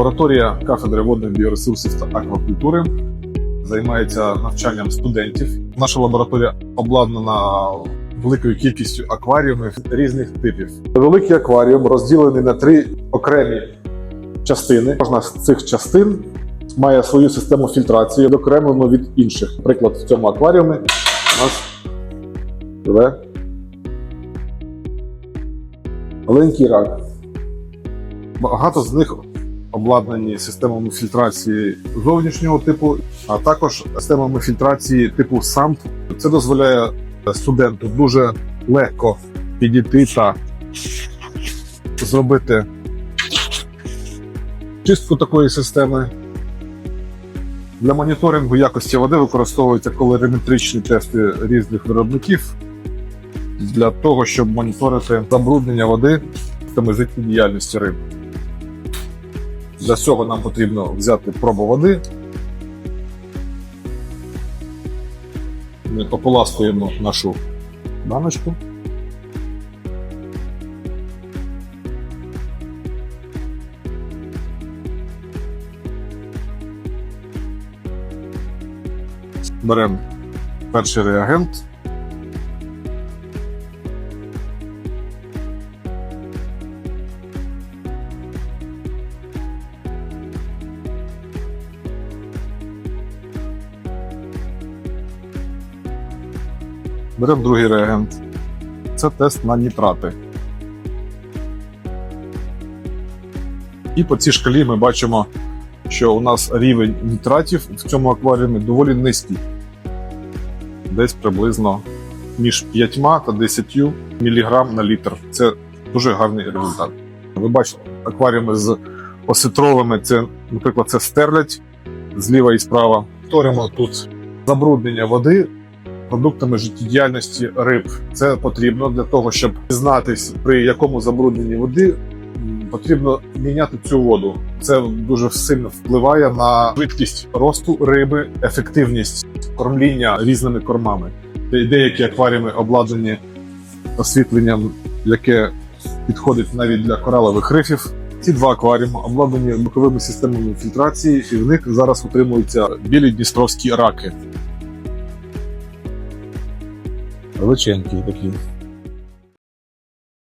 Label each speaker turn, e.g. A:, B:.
A: Лабораторія кафедри водних біоресурсів та аквакультури займається навчанням студентів. Наша лабораторія обладнана великою кількістю акваріумів різних типів. Великий акваріум розділений на три окремі частини. Кожна з цих частин має свою систему фільтрації, окремлену від інших. Наприклад, в цьому акваріумі у нас живе маленький рак. Багато з них обладнані системами фільтрації зовнішнього типу, а також системами фільтрації типу SAMP. Це дозволяє студенту дуже легко підійти та зробити чистку такої системи. Для моніторингу якості води використовуються колориметричні тести різних виробників для того, щоб моніторити забруднення води системи життєдіяльності риб. Для цього нам потрібно взяти пробу води. Ми ополаскуємо нашу баночку. Беремо перший реагент. Беремо другий реагент. Це тест на нітрати. І по цій шкалі ми бачимо, що у нас рівень нітратів в цьому акваріумі доволі низький. Десь приблизно між 5 та 10 мг на літр. Це дуже гарний результат. Ви бачите, акваріуми з осетровими, це, наприклад, це стерлядь зліва і справа. Повторимо тут забруднення води продуктами життєдіяльності риб. Це потрібно для того, щоб дізнатись, при якому забрудненні води потрібно міняти цю воду. Це дуже сильно впливає на швидкість росту риби, ефективність кормління різними кормами. Деякі акваріуми обладнані освітленням, яке підходить навіть для коралових рифів. Ці два акваріуми обладнані боковими системами фільтрації, і в них зараз утримуються білі дністровські раки. Величенький такий.